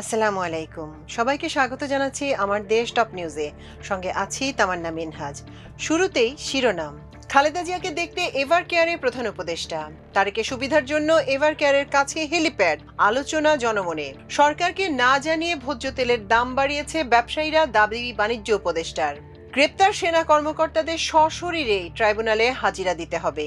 আসসালামু আলাইকুম। সবাইকে স্বাগত জানাচ্ছি আমার দেশ টপ নিউজে। সঙ্গে আছি তামান্না মিনহাজ। শুরুতেই শিরোনাম। খালেদা জিয়াকে দেখতে এভার কেয়ারের প্রধান উপদেষ্টা। তারেকে সুবিধার জন্য এভার কেয়ারের কাছে হেলিপ্যাড, আলোচনা জনমনে। সরকারকে না জানিয়ে ভোজ্য তেলের দাম বাড়িয়েছে ব্যবসায়ীরা দাবি বাণিজ্য উপদেষ্টার। গ্রেপ্তার সেনা কর্মকর্তাদের সশরীরে ট্রাইব্যুনালে হাজিরা দিতে হবে।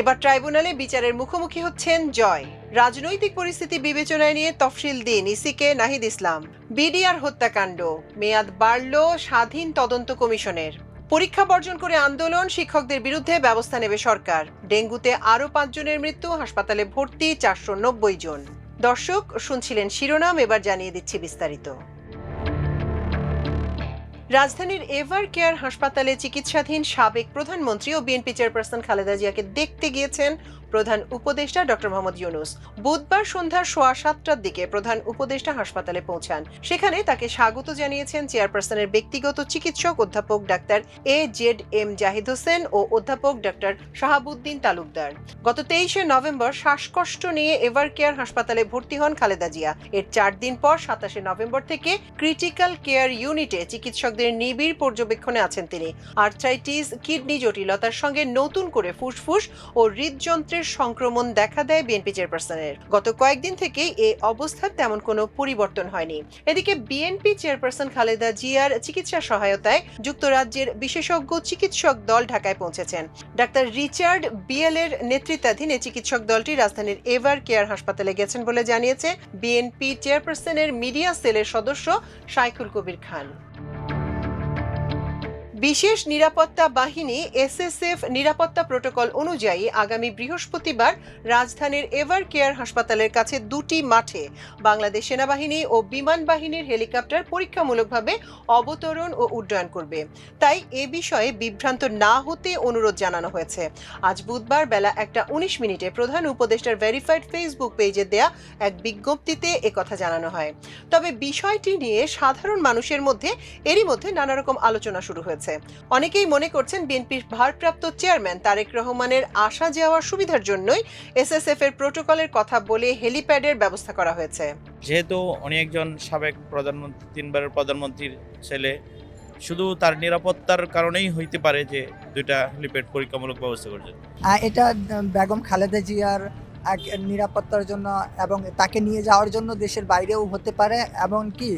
এবার ট্রাইব্যুনালে বিচারের মুখোমুখি হচ্ছেন জয়। রাজনৈতিক পরিস্থিতি বিবেচনায় নিয়ে তফসিল দিন ইসিকে নাহিদ ইসলাম। বিডিআর হত্যাকাণ্ড, মেয়াদ বাড়ল স্বাধীন তদন্ত কমিশনের। পরীক্ষা বর্জন করে আন্দোলন, শিক্ষকদের বিরুদ্ধে ব্যবস্থা নেবে সরকার। ডেঙ্গুতে আরও পাঁচজনের মৃত্যু, হাসপাতালে ভর্তি চারশো নব্বই জন। দর্শক, শুনছিলেন শিরোনাম, এবার জানিয়ে দিচ্ছি বিস্তারিত। রাজধানীর এভার কেয়ার হাসপাতালে চিকিৎসাধীন সাবেক প্রধানমন্ত্রী ও বিএনপি চেয়ারপারসন খালেদা জিয়াকে দেখতে গিয়েছেন প্রধান উপদেষ্টা ডক্টর মোহাম্মদ ইউনুস। বুধবার সন্ধ্যা সোয়া সাতটার দিকে প্রধান উপদেষ্টা হাসপাতালে পৌঁছান। সেখানে তাকে স্বাগত জানিয়েছেন চেয়ারপারসনের ব্যক্তিগত চিকিৎসক অধ্যাপক doctor A Z M Zahid Hossain ও অধ্যাপক ডাক্তার শাহাবুদ্দিন তালুকদার। গত তেইশে নভেম্বর শ্বাসকষ্ট নিয়ে এভার কেয়ার হাসপাতালে ভর্তি হন খালেদা জিয়া। এর চার দিন পর সাতাশে নভেম্বর থেকে ক্রিটিক্যাল কেয়ার ইউনিটে চিকিৎসকদের নিবিড় পর্যবেক্ষণে আছেন তিনি। আর্থ্রাইটিস, কিডনি জটিলতার সঙ্গে নতুন করে ফুসফুস ও হৃদযন্ত্রের সংক্রমণ দেখা দেয় বিএনপি চেয়ারপারসনের গত কয়েকদিন থেকেই এই অবস্থার তেমন কোনো পরিবর্তন হয়নি। এদিকে বিএনপি চেয়ারপারসন খালেদা জিয়ার চিকিৎসা সহায়তায় যুক্তরাজ্যের বিশেষজ্ঞ চিকিৎসক দল ঢাকায় পৌঁছেছেন। ডাক্তার রিচার্ড বিএল এর নেতৃত্বাধীন এই চিকিৎসক দলটি রাজধানীর এভার কেয়ার হাসপাতালে গেছেন বলে জানিয়েছে বিএনপি চেয়ারপারসনের মিডিয়া সেলের সদস্য শাইখুল কবির খান। বিশেষ নিরাপত্তা বাহিনী এসএসএফ নিরাপত্তা প্রোটোকল অনুযায়ী আগামী বৃহস্পতিবার রাজধানীর এভার কেয়ার হাসপাতালের কাছে দুটি মাঠে বাংলাদেশ সেনাবাহিনী ও বিমান বাহিনীর হেলিকপ্টার পরীক্ষামূলকভাবে অবতরণ ও উড্ডয়ন করবে। তাই এ বিষয়ে বিভ্রান্ত না হতে অনুরোধ জানানো হয়েছে। আজ বুধবার বেলা একটা উনিশ মিনিটে প্রধান উপদেষ্টার ভেরিফাইড ফেসবুক পেজে দেয়া এক বিজ্ঞপ্তিতে একথা জানানো হয়। তবে বিষয়টি নিয়ে সাধারণ মানুষের মধ্যে এরই মধ্যে নানা রকম আলোচনা শুরু হয়েছে। অনেকেই মনে করছেন বিএনপির ভারপ্রাপ্ত চেয়ারম্যান তারেক রহমানের আসা যাওয়ার সুবিধার জন্যই এসএসএফ এর প্রোটোকলের কথা বলে হেলিপ্যাডের ব্যবস্থা করা হয়েছে। যেহেতু উনি একজন সাবেক প্রধানমন্ত্রী তিনবারের প্রধানমন্ত্রীর ছেলে শুধু তার নিরাপত্তার কারণেই হইতে পারে যে দুইটা হেলিপ্যাড পরীক্ষামূলক ব্যবস্থা করছে। এটা বেগম খালেদা জিয়ার এক নিরাপত্তার জন্য এবং তাকে নিয়ে যাওয়ার জন্য দেশের বাইরেও হতে পারে এবং কি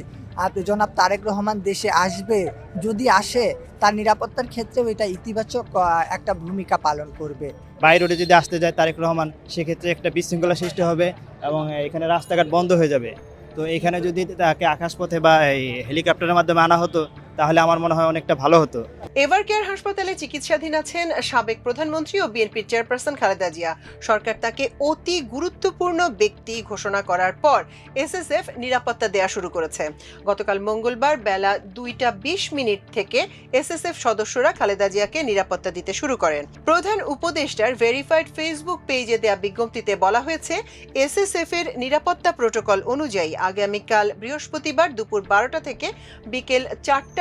জনাব তারেক রহমান দেশে আসবে, যদি আসে, তার নিরাপত্তার ক্ষেত্রেও এটা ইতিবাচক একটা ভূমিকা পালন করবে। বাই রোডে যদি আসতে যায় তারেক রহমান, সেক্ষেত্রে একটা বিশৃঙ্খলা সৃষ্টি হবে এবং এখানে রাস্তাঘাট বন্ধ হয়ে যাবে। তো এখানে যদি তাকে আকাশপথে বা হেলিকপ্টারের মাধ্যমে আনা হতো তাহলে আমার মনে হয় অনেকটা ভালো হতো। এভার কেয়ার হাসপাতালে চিকিৎসাধীন আছেন সাবেক প্রধানমন্ত্রী ও বিএনপির চেয়ারপারসন খালেদা জিয়া। সরকার তাকে অতি গুরুত্বপূর্ণ ব্যক্তি ঘোষণা করার পর এসএসএফ নিরাপত্তা দেয়া শুরু করেছে। গতকাল মঙ্গলবার বেলা দুইটা বিশ মিনিট থেকে এসএসএফ সদস্যরা খালেদা জিয়াকে নিরাপত্তা দিতে শুরু করেন। প্রধান উপদেষ্টার ভেরিফাইড ফেসবুক পেজে দেয়া বিজ্ঞপ্তিতে বলা হয়েছে এসএসএফ এর নিরাপত্তা প্রোটোকল অনুযায়ী আগামীকাল বৃহস্পতিবার দুপুর বারোটা থেকে বিকেল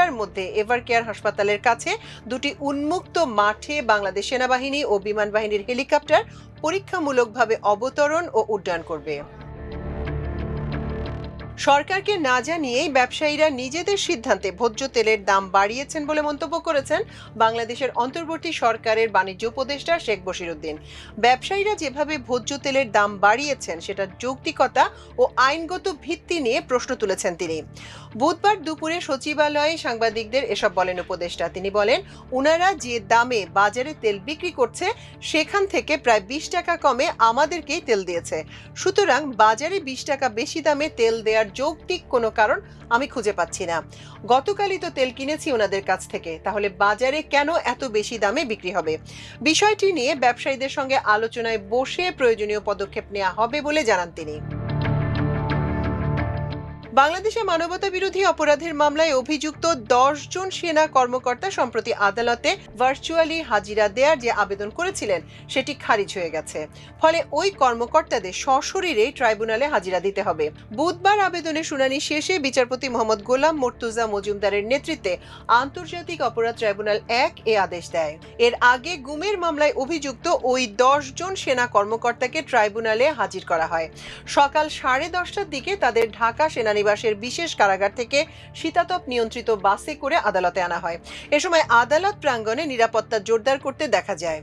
চারটার মধ্যে এভার কেয়ার হাসপাতালের কাছে দুটি উন্মুক্ত মাঠে বাংলাদেশ সেনাবাহিনী ও বিমান বাহিনীর হেলিকপ্টার পরীক্ষামূলকভাবে অবতরণ ও উড্ডয়ন করবে। সরকারকে না জানিয়েই ব্যবসায়ীরা নিজেদের সিদ্ধান্তে ভোজ্য তেলের দাম বাড়িয়েছেন বলে মন্তব্য করেছেন বাংলাদেশের অন্তর্বর্তী সরকারের বাণিজ্য উপদেষ্টা শেখ বশিরুদ্দিন। ব্যবসায়ীরা যেভাবে ভোজ্য তেলের দাম বাড়িয়েছেন সেটা যৌক্তিকতা ও আইনগত ভিত্তি নিয়ে প্রশ্ন তুলেছেন তিনি। বুধবার দুপুরে সচিবালয়ে সাংবাদিকদের এসব বলেন উপদেষ্টা। তিনি বলেন, উনারা যে দামে বাজারে তেল বিক্রি করছে, সেখান থেকে প্রায় বিশ টাকা কমে আমাদেরকেই তেল দিয়েছে। সুতরাং বাজারে বিশ টাকা বেশি দামে তেল দেওয়ার যৌক্তিক কোনো কারণ আমি খুঁজে পাচ্ছি না। গতকালই তো তেল কিনেছি ওনাদের কাছ থেকে, তাহলে বাজারে কেন এত বেশি দামে বিক্রি হবে? বিষয়টি নিয়ে ব্যবসায়ীদের সঙ্গে আলোচনায় বসে প্রয়োজনীয় পদক্ষেপ নেওয়া হবে বলে জানান তিনি। বাংলাদেশে মানবতা বিরোধী অপরাধের মামলায় অভিযুক্ত জন সেনা কর্মকর্তা সম্প্রতি আদালতে ভার্চুয়ালি হাজিরা দেওয়ার যে আবেদন করেছিলেন, সেটি খারিজ হয়ে গেছে। ফলে ওই কর্মকর্তাদের সশরীরে ট্রাইব্যুনালে হাজিরা দিতে হবে। বুধবার আবেদনের শুনানি শেষে বিচারপতি মোহাম্মদ গোলাম মর্তুজা মজুমদারের নেতৃত্বে আন্তর্জাতিক অপরাধ ট্রাইব্যুনাল এক এ আদেশ দেয়। এর আগে গুমের মামলায় অভিযুক্ত ওই জন সেনা কর্মকর্তাকে ট্রাইব্যুনালে হাজির করা হয়। সকাল সাড়ে দশটার দিকে তাদের ঢাকা সেনানিবাস সেনানিবাসের বিশেষ কারাগার থেকে শীতাতপ নিয়ন্ত্রিত বাসে করে আদালতে আনা হয়। এ সময় আদালত প্রাঙ্গণে নিরাপত্তা জোরদার করতে দেখা যায়।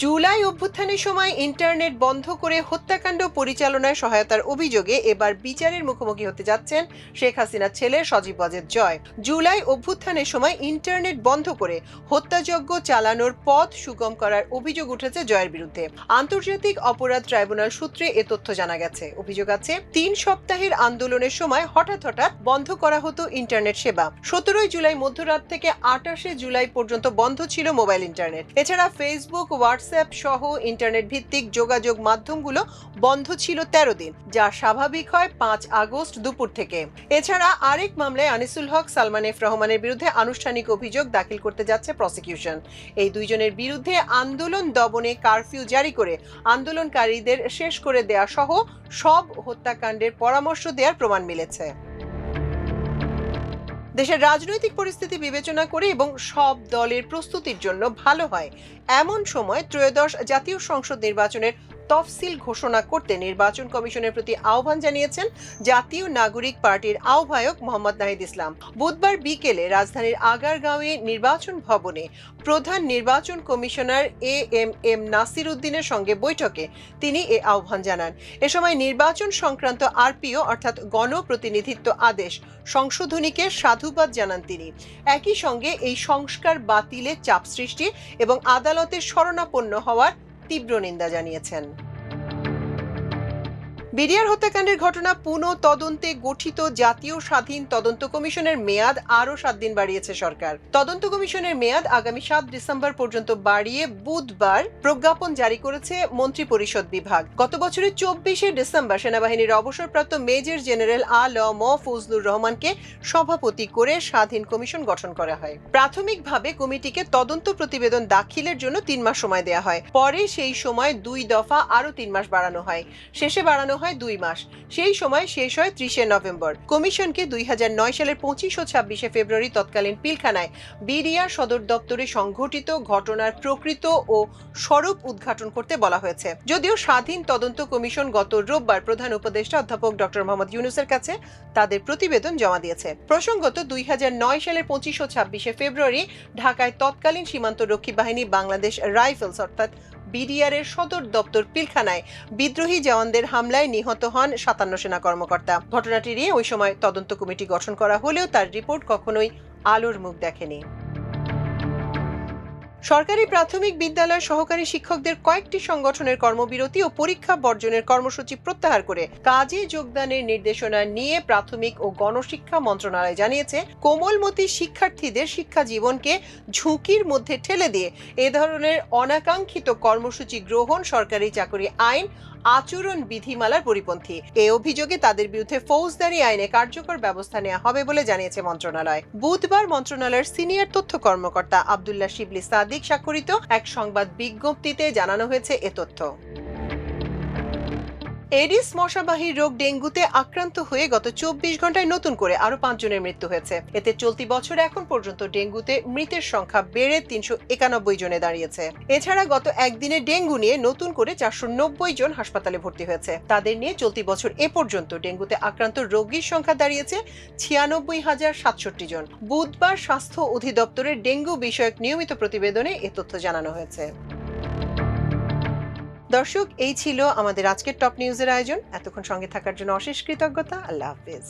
জুলাই অভ্যুত্থানের সময় ইন্টারনেট বন্ধ করে হত্যাকাণ্ড পরিচালনায় সহায়তার অভিযোগে এবার বিচারের মুখোমুখি হতে যাচ্ছেন শেখ হাসিনার ছেলে সজীব ওয়াজেদ জয়। জুলাই অভ্যুত্থানের সময় ইন্টারনেট বন্ধ করে হত্যাযজ্ঞ চালানোর পথ সুগম করার অভিযোগ উঠেছে জয়ের বিরুদ্ধে। আন্তর্জাতিক অপরাধ ট্রাইব্যুনাল সূত্রে এ তথ্য জানা গেছে। অভিযোগ আছে, তিন সপ্তাহের আন্দোলনের সময় হঠাৎ হঠাৎ বন্ধ করা হতো ইন্টারনেট সেবা। সতেরোই জুলাই মধ্যরাত থেকে আটাশে জুলাই পর্যন্ত বন্ধ ছিল মোবাইল ইন্টারনেট। এছাড়া ফেসবুক হোয়াটসঅ্যাপ সহ ইন্টারনেট ভিত্তিক যোগাযোগ মাধ্যমগুলো বন্ধ ছিল তেরো দিন, যা স্বাভাবিক হয় পাঁচ আগস্ট দুপুর থেকে। এছাড়া আরেক মামলায় আনিসুল হক, সালমান এফ রহমানের বিরুদ্ধে আনুষ্ঠানিক অভিযোগ দাখিল করতে যাচ্ছে প্রসিকিউশন। এই দুইজনের বিরুদ্ধে আন্দোলন দমনে কারফিউ জারি করে আন্দোলনকারীদের শেষ করে দেয়া সহ সব হত্যাকাণ্ডের পরামর্শ দেওয়ার প্রমাণ মিলেছে। দেশের রাজনৈতিক পরিস্থিতি বিবেচনা করে এবং সব দলের প্রস্তুতির জন্য ভালো হয়। এমন সময় ত্রয়োদশ জাতীয় সংসদ নির্বাচনের তফসিল ঘোষণা করতে নির্বাচন কমিশনের প্রতি আহ্বান জানিয়েছেন জাতীয় নাগরিক পার্টির আহ্বায়ক মোহাম্মদ নাহিদ ইসলাম। বুধবার বিকেলে রাজধানীর আগারগাঁওয়ে নির্বাচন ভবনে প্রধান নির্বাচন commissioner A M M Nasir উদ্দিনের সঙ্গে বৈঠকে তিনি এ আহ্বান জানান। এ সময় নির্বাচন সংক্রান্ত আরপিও অর্থাৎ গণপ্রতিনিধিত্ব আদেশ সংশোধনীকে সাধুবাদ জানান তিনি। একই সঙ্গে এই সংস্কার বাতিলে চাপ সৃষ্টি এবং আদালতের শরণাপন্ন হওয়ার তীব্র নিন্দা জানিয়েছেন। বিডিআর হত্যাকাণ্ডের ঘটনা পুনঃ তদন্তে গঠিত জাতীয় স্বাধীন তদন্ত কমিশনের মেয়াদ আরও সাত দিন বাড়িয়েছে সরকার। তদন্ত কমিশনের মেয়াদ আগামী সাত ডিসেম্বর পর্যন্ত বাড়িয়ে বুধবার প্রজ্ঞাপন জারি করেছে মন্ত্রী পরিষদ বিভাগ। গত বছরের চব্বিশে ডিসেম্বর সেনাবাহিনীর অবসরপ্রাপ্ত মেজর জেনারেল আ ল ম ফজলুর রহমানকে সভাপতি করে স্বাধীন কমিশন গঠন করা হয়। প্রাথমিকভাবে কমিটিকে তদন্ত প্রতিবেদন দাখিলের জন্য তিন মাস সময় দেওয়া হয়। পরে সেই সময় দুই দফা আরও তিন মাস বাড়ানো হয়। শেষে বাড়ানো হয় দুই মাস। সেই সময় শেষ হয় ত্রিশে নভেম্বর। কমিশনকে দুই সালের পঁচিশ ও ছাব্বিশে ফেব্রুয়ারি তৎকালীন পিলখানায় বিডিআর সদর দপ্তরে সংঘটিত ঘটনার প্রকৃত ও স্বরূপ উদ্ঘাটন করতে বলা হয়েছে। যদিও স্বাধীন তদন্ত কমিশন গত রোববার প্রধান উপদেষ্টা অধ্যাপক ডক্টর মোহাম্মদ ইউনুসের কাছে তাদের প্রতিবেদন জমা দিয়েছে। প্রসঙ্গত দুই হাজার নয় সালের পঁচিশ ও ছাব্বিশে ফেব্রুয়ারি ঢাকায় তৎকালীন সীমান্ত রক্ষী বাহিনী বাংলাদেশ রাইফেলস অর্থাৎ বিডিআর এর সদর দপ্তর পিলখানায় বিদ্রোহী জওয়ানদের হামলায় নিহত হন সাতান্ন সেনা কর্মকর্তা। ঘটনাটি নিয়ে ওই সময় তদন্ত কমিটি গঠন করা হলেও তার রিপোর্ট কখনোই আলোর মুখ দেখেনি। সরকারি প্রাথমিক বিদ্যালয় সহকারী শিক্ষকদের কয়েকটি সংগঠনের কর্মবিরতি ও পরীক্ষা বর্জনের কর্মসূচি প্রত্যাহার করে কাজে যোগদানের নির্দেশনা নিয়ে প্রাথমিক ও গণশিক্ষা মন্ত্রণালয় জানিয়েছে, কোমলমতি শিক্ষার্থীদের শিক্ষা জীবনকে ঝুঁকির মধ্যে ঠেলে দিয়ে এ ধরনের অনাকাঙ্ক্ষিত কর্মসূচি গ্রহণ সরকারি চাকরি আইন আচরণ বিধিমালার পরিপন্থী। এ অভিযোগে তাদের বিরুদ্ধে ফৌজদারি আইনে কার্যকর ব্যবস্থা নেওয়া হবে বলে জানিয়েছে মন্ত্রণালয়। বুধবার মন্ত্রণালয়ের সিনিয়র তথ্য কর্মকর্তা আবদুল্লাহ শিবলি সাদিক স্বাক্ষরিত এক সংবাদ বিজ্ঞপ্তিতে জানানো হয়েছে এ তথ্য। এডিস মশাবাহী রোগ ডেঙ্গুতে আক্রান্ত হয়ে গত চব্বিশ ঘন্টায় নতুন করে আরও পাঁচজনের মৃত্যু হয়েছে। এতে চলতি বছর এখন পর্যন্ত ডেঙ্গুতে মৃতের সংখ্যা বেড়ে তিনশো একানব্বই জনে দাঁড়িয়েছে। এছাড়া গত একদিনে ডেঙ্গু নিয়ে নতুন করে চারশো নব্বই জন হাসপাতালে ভর্তি হয়েছে। তাদের নিয়ে চলতি বছর এ পর্যন্ত ডেঙ্গুতে আক্রান্ত রোগীর সংখ্যা দাঁড়িয়েছে ছিয়ানব্বই হাজার সাতষট্টি জন। বুধবার স্বাস্থ্য অধিদপ্তরের ডেঙ্গু বিষয়ক নিয়মিত প্রতিবেদনে এ তথ্য জানানো হয়েছে। দর্শক, এই ছিল আমাদের আজকের টপ নিউজের আয়োজন। এতক্ষণ সঙ্গে থাকার জন্য অশেষ কৃতজ্ঞতা। আল্লাহ হাফিজ।